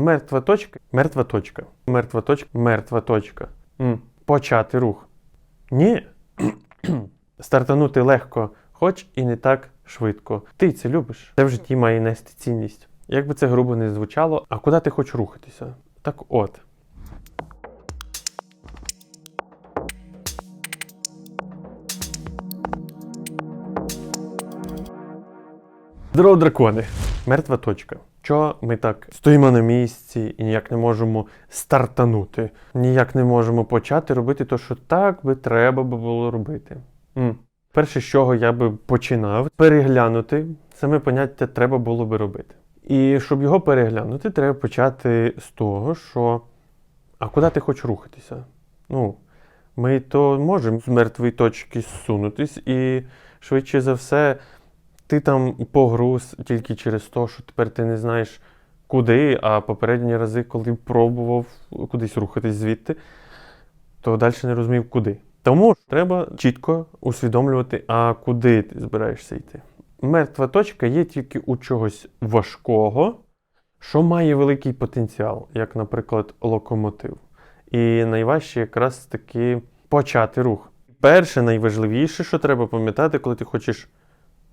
Мертва точка, мертва точка, мертва точка, мертва точка. М. Почати рух. Ні. Стартанути легко, хоч і не так швидко. Ти це любиш. Це в житті має нести цінність. Як би це грубо не звучало, а куди ти хочеш рухатися? Так от. Здорово, дракони! Мертва точка. Чого ми так стоїмо на місці і ніяк не можемо стартанути, ніяк не можемо почати робити те, що так би треба було робити. М. Перше, з чого я би починав, переглянути саме поняття треба було би робити. І щоб його переглянути, треба почати з того, що а куди ти хочеш рухатися? Ну, ми то можемо з мертвої точки зсунутись, і швидше за все, ти там погруз тільки через те, що тепер ти не знаєш куди, а попередні рази, коли пробував кудись рухатись звідти, то далі не розумів куди. Тому треба чітко усвідомлювати, а куди ти збираєшся йти. Мертва точка є тільки у чогось важкого, що має великий потенціал, як, наприклад, локомотив. І найважче якраз таки почати рух. Перше, найважливіше, що треба пам'ятати, коли ти хочеш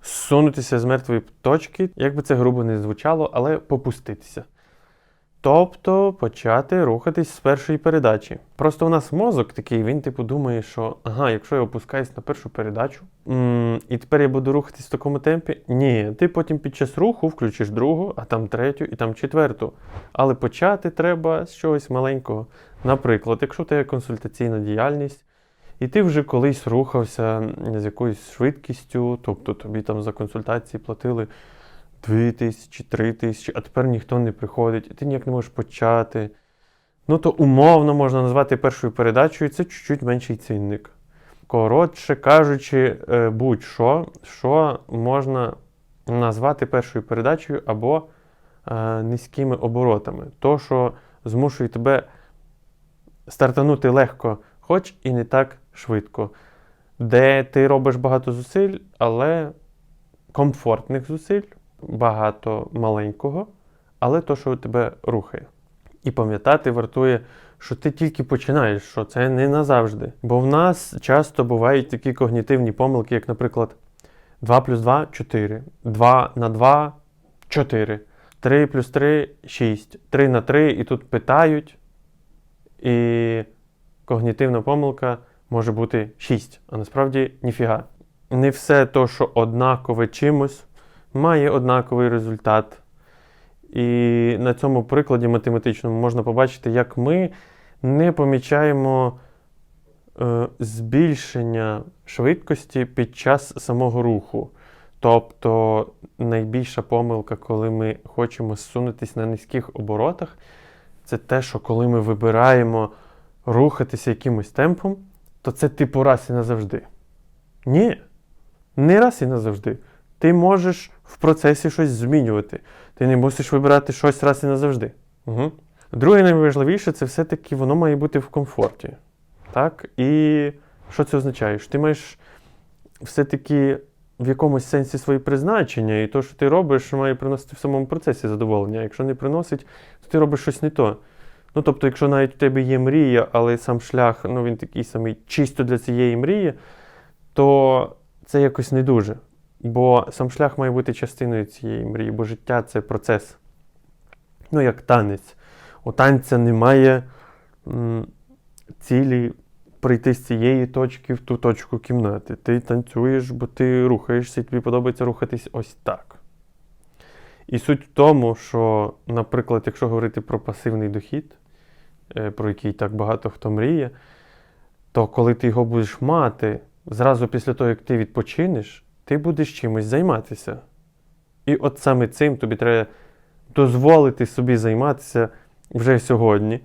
зсунутися з мертвої точки, як би це грубо не звучало, але попуститися. Тобто почати рухатись з першої передачі. Просто у нас мозок такий, він типу думає, що ага, якщо я опускаюсь на першу передачу, м- і тепер я буду рухатись в такому темпі. Ні, ти потім під час руху включиш другу, а там третю і там четверту. Але почати треба з чогось маленького. Наприклад, якщо у тебе консультаційна діяльність, і ти вже колись рухався з якоюсь швидкістю, тобто тобі там за консультації платили 2 тисячі, 3 тисячі, а тепер ніхто не приходить, і ти ніяк не можеш почати. Ну, то умовно можна назвати першою передачею, це чуть-чуть менший цінник. Коротше кажучи, е, будь-що, що можна назвати першою передачею або е, низькими оборотами. То, що змушує тебе стартанути легко, хоч і не так швидко, де ти робиш багато зусиль, але комфортних зусиль, багато маленького, але то, що тебе рухає. І пам'ятати вартує, що ти тільки починаєш, що це не назавжди. Бо в нас часто бувають такі когнітивні помилки, як, наприклад, 2 плюс 2 4, 2 на 2 4, 3 плюс 3 6, 3 на 3, і тут питають. І когнітивна помилка може бути 6, а насправді ніфіга. Не все то, що однакове чимось, має однаковий результат. І на цьому прикладі математичному можна побачити, як ми не помічаємо е, збільшення швидкості під час самого руху. Тобто найбільша помилка, коли ми хочемо зсунутися на низьких оборотах, це те, що коли ми вибираємо рухатися якимось темпом, то це типу раз і назавжди. Ні, не раз і назавжди. Ти можеш в процесі щось змінювати. Ти не мусиш вибирати щось раз і назавжди. Угу. Друге, найважливіше, це все-таки воно має бути в комфорті. Так? І що це означає? Що ти маєш все-таки в якомусь сенсі своє призначення, і то, що ти робиш, має приносити в самому процесі задоволення. Якщо не приносить, то ти робиш щось не то. Ну, тобто, якщо навіть у тебе є мрія, але сам шлях, ну він такий самий чисто для цієї мрії, то це якось не дуже. Бо сам шлях має бути частиною цієї мрії, бо життя це процес. Ну, як танець. У танця немає м, цілі прийти з цієї точки в ту точку кімнати. Ти танцюєш, бо ти рухаєшся, і тобі подобається рухатись ось так. І суть в тому, що, наприклад, якщо говорити про пасивний дохід, е, про який так багато хто мріє, то коли ти його будеш мати, зразу після того, як ти відпочинеш, ти будеш чимось займатися. І от саме цим тобі треба дозволити собі займатися вже сьогодні.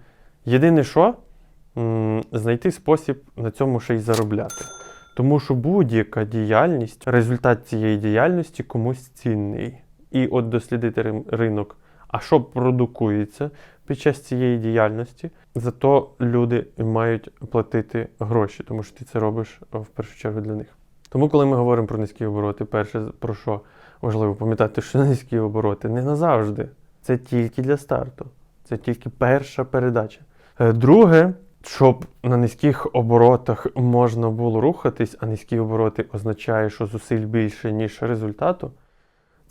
Єдине, що знайти спосіб на цьому ще й заробляти. Тому що будь-яка діяльність, результат цієї діяльності комусь цінний. І от дослідити ринок, а що продукується під час цієї діяльності, зато люди мають платити гроші, тому що ти це робиш в першу чергу для них. Тому, коли ми говоримо про низькі обороти, перше про що важливо пам'ятати, що низькі обороти не назавжди. Це тільки для старту. Це тільки перша передача. Е, Друге, щоб на низьких оборотах можна було рухатись, а низькі обороти означає, що зусиль більше, ніж результату.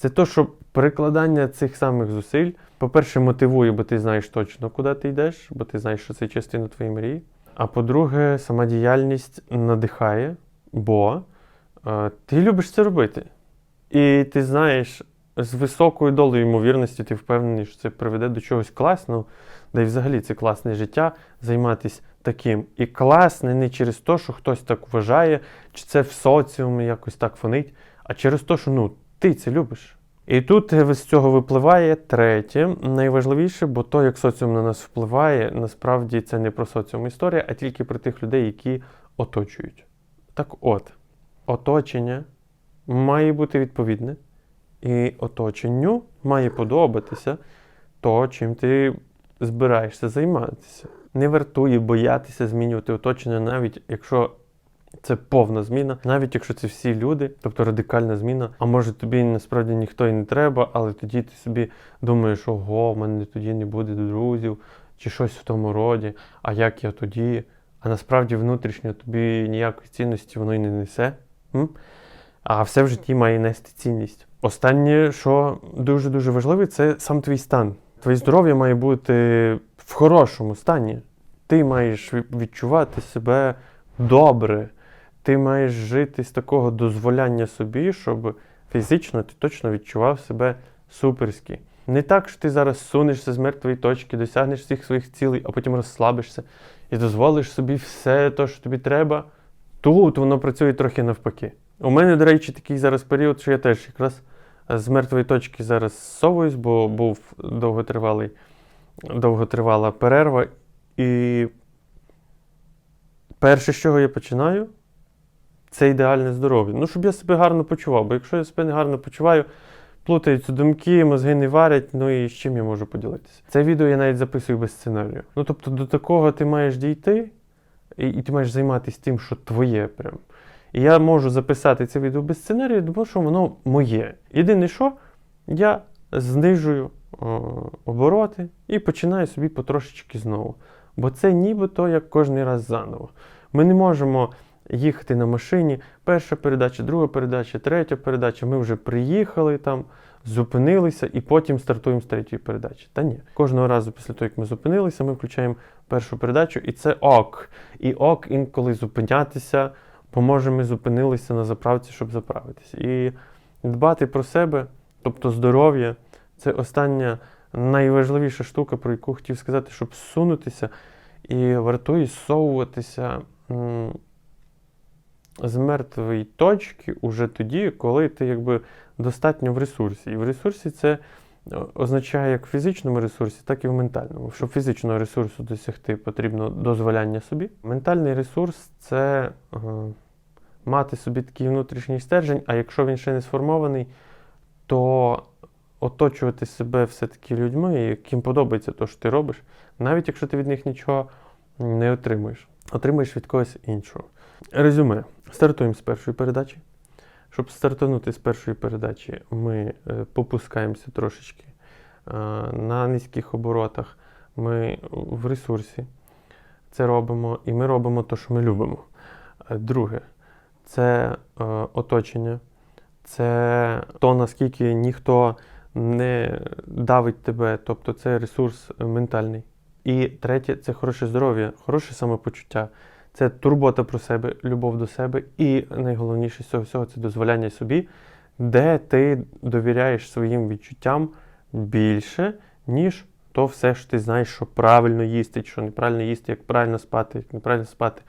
Це то, що перекладання цих самих зусиль, по-перше, мотивує, бо ти знаєш точно, куди ти йдеш, бо ти знаєш, що це частина твоєї мрії. А по-друге, сама діяльність надихає, бо е, ти любиш це робити. І ти знаєш, з високою долею ймовірності ти впевнений, що це приведе до чогось класного, де і взагалі це класне життя, займатися таким. І класне не через те, що хтось так вважає, чи це в соціумі якось так фонить, а через те, що ну, ти це любиш. І тут е, з цього випливає третє, найважливіше, бо то, як соціум на нас впливає, насправді це не про соціум історія, а тільки про тих людей, які оточують. Так от, оточення має бути відповідне, і оточенню має подобатися то, чим ти збираєшся займатися. Не вартує боятися змінювати оточення, навіть якщо це повна зміна, навіть якщо це всі люди, тобто радикальна зміна. А може тобі насправді ніхто і не треба, але тоді ти собі думаєш, ого, в мене тоді не буде друзів, чи щось в тому роді, а як я тоді? А насправді внутрішньо тобі ніякої цінності воно й не несе. М? А все в житті має нести цінність. Останнє, що дуже-дуже важливе, це сам твій стан. Твоє здоров'я має бути в хорошому стані. Ти маєш відчувати себе добре. Ти маєш жити з такого дозволяння собі, щоб фізично ти точно відчував себе суперськи. Не так, що ти зараз сунешся з мертвої точки, досягнеш всіх своїх цілей, а потім розслабишся і дозволиш собі все те, що тобі треба. Тут воно працює трохи навпаки. У мене, до речі, такий зараз період, що я теж якраз з мертвої точки зараз зсовуюсь, бо був довготривалий, довготривала перерва. І перше, з чого я починаю, це ідеальне здоров'я. Ну, щоб я себе гарно почував, бо якщо я себе не гарно почуваю, плутаються думки, мозги не варять, ну і з чим я можу поділитися. Це відео я навіть записую без сценарію. Ну, тобто, до такого ти маєш дійти, і, і ти маєш займатися тим, що твоє прям. І я можу записати це відео без сценарію, тому що воно моє. Єдине, що я знижую о, обороти і починаю собі потрошечки знову. Бо це нібито як кожен раз заново. Ми не можемо їхати на машині. Перша передача, друга передача, третя передача. Ми вже приїхали там, зупинилися і потім стартуємо з третьої передачі. Та ні. Кожного разу після того, як ми зупинилися, ми включаємо першу передачу, і це ок. І ок інколи зупинятися, бо може ми зупинилися на заправці, щоб заправитися. І дбати про себе, тобто здоров'я, це остання найважливіша штука, про яку хотів сказати, щоб сунутися і вартує зсовуватися з мертвої точки уже тоді, коли ти якби достатньо в ресурсі. І в ресурсі це е, означає як в фізичному ресурсі, так і в ментальному. Щоб фізичного ресурсу досягти, потрібно дозволяння собі. Ментальний ресурс це е, мати собі такий внутрішній стержень, а якщо він ще не сформований, то оточувати себе все-таки людьми, яким подобається те, що ти робиш, навіть якщо ти від них нічого не отримуєш, отримуєш від когось іншого. Резюме. Стартуємо з першої передачі. Щоб стартанути з першої передачі, ми е, попускаємося трошечки е, на низьких оборотах. Ми в ресурсі це робимо, і ми робимо те, що ми любимо. Е, Друге, це оточення, це то, наскільки ніхто не давить тебе, тобто це ресурс ментальний. І третє це хороше здоров'я, хороше самопочуття. Це турбота про себе, любов до себе, і найголовніше з цього всього це дозволяння собі, де ти довіряєш своїм відчуттям більше, ніж то все, що ти знаєш, що правильно їсти, що неправильно їсти, як правильно спати, як неправильно спати.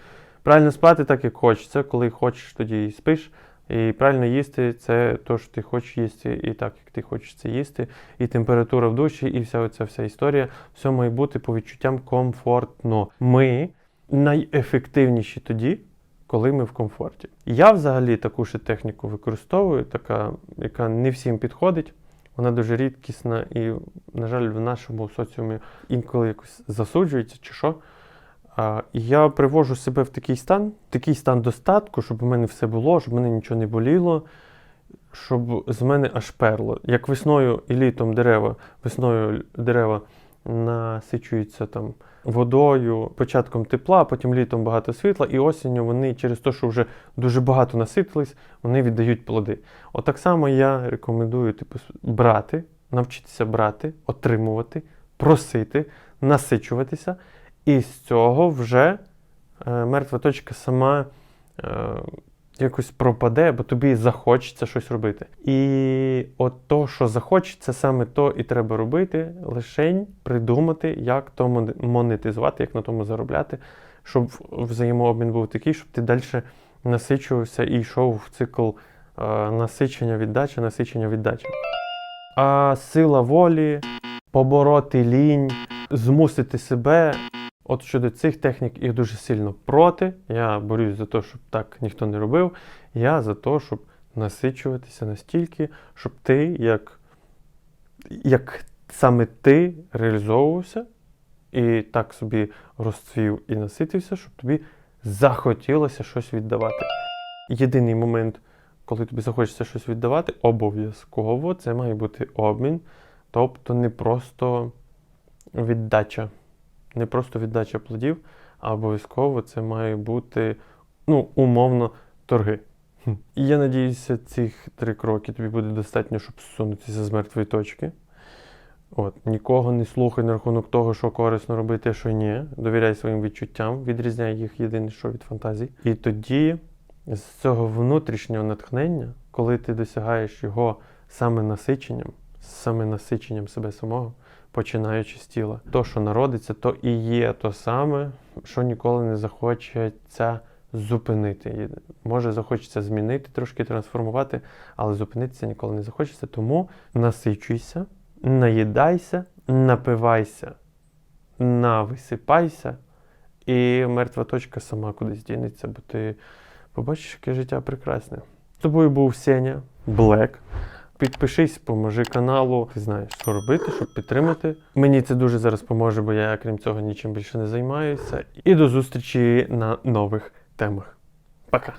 Правильно спати так, як хочеться, коли хочеш, тоді і спиш. І правильно їсти це те, що ти хочеш їсти, і так, як ти хочеш це їсти, і температура в душі, і вся ця вся історія, все має бути по відчуттям комфортно. Ми найефективніші тоді, коли ми в комфорті. Я взагалі таку ще техніку використовую, така, яка не всім підходить. Вона дуже рідкісна і, на жаль, в нашому соціумі інколи якось засуджується чи що. Я привожу себе в такий стан, такий стан достатку, щоб у мене все було, щоб мене нічого не боліло, щоб з мене аж перло. Як весною і літом дерева, весною дерева насичуються там водою, початком тепла, потім літом багато світла, і осінню вони через те, що вже дуже багато наситились, вони віддають плоди. От само я рекомендую типу, брати, навчитися брати, отримувати, просити, насичуватися, і з цього вже е, мертва точка сама е, якось пропаде, бо тобі захочеться щось робити. І от то, що захочеться, саме то і треба робити, лишень придумати, як то монетизувати, як на тому заробляти, щоб взаємообмін був такий, щоб ти далі насичувався і йшов в цикл е, насичення віддачі, насичення віддачі. А сила волі, побороти лінь, змусити себе. От щодо цих технік я дуже сильно проти. Я борюсь за те, щоб так ніхто не робив. Я за те, щоб насичуватися настільки, щоб ти, як, як саме ти реалізовувався і так собі розцвів і наситився, щоб тобі захотілося щось віддавати. Єдиний момент, коли тобі захочеться щось віддавати, обов'язково це має бути обмін, тобто не просто віддача. Не просто віддача плодів, а обов'язково це має бути ну, умовно торги. І я надіюся, цих три кроки тобі буде достатньо, щоб зсунутися з мертвої точки. От, нікого не слухай на рахунок того, що корисно робити, а що ні. Довіряй своїм відчуттям, відрізняй їх єдине, що від фантазій. І тоді з цього внутрішнього натхнення, коли ти досягаєш його саме насиченням, саме насиченням себе самого, починаючи з тіла. То, що народиться, то і є то саме, що ніколи не захочеться зупинити. Може захочеться змінити, трошки трансформувати, але зупинитися ніколи не захочеться. Тому насичуйся, наїдайся, напивайся, нависипайся, і мертва точка сама кудись дінеться, бо ти побачиш, яке життя прекрасне. З тобою був Сеня Блек. Підпишись, поможи каналу. Ти знаєш, що робити, щоб підтримати. Мені це дуже зараз поможе, бо я, крім цього, нічим більше не займаюся. І до зустрічі на нових темах. Пока!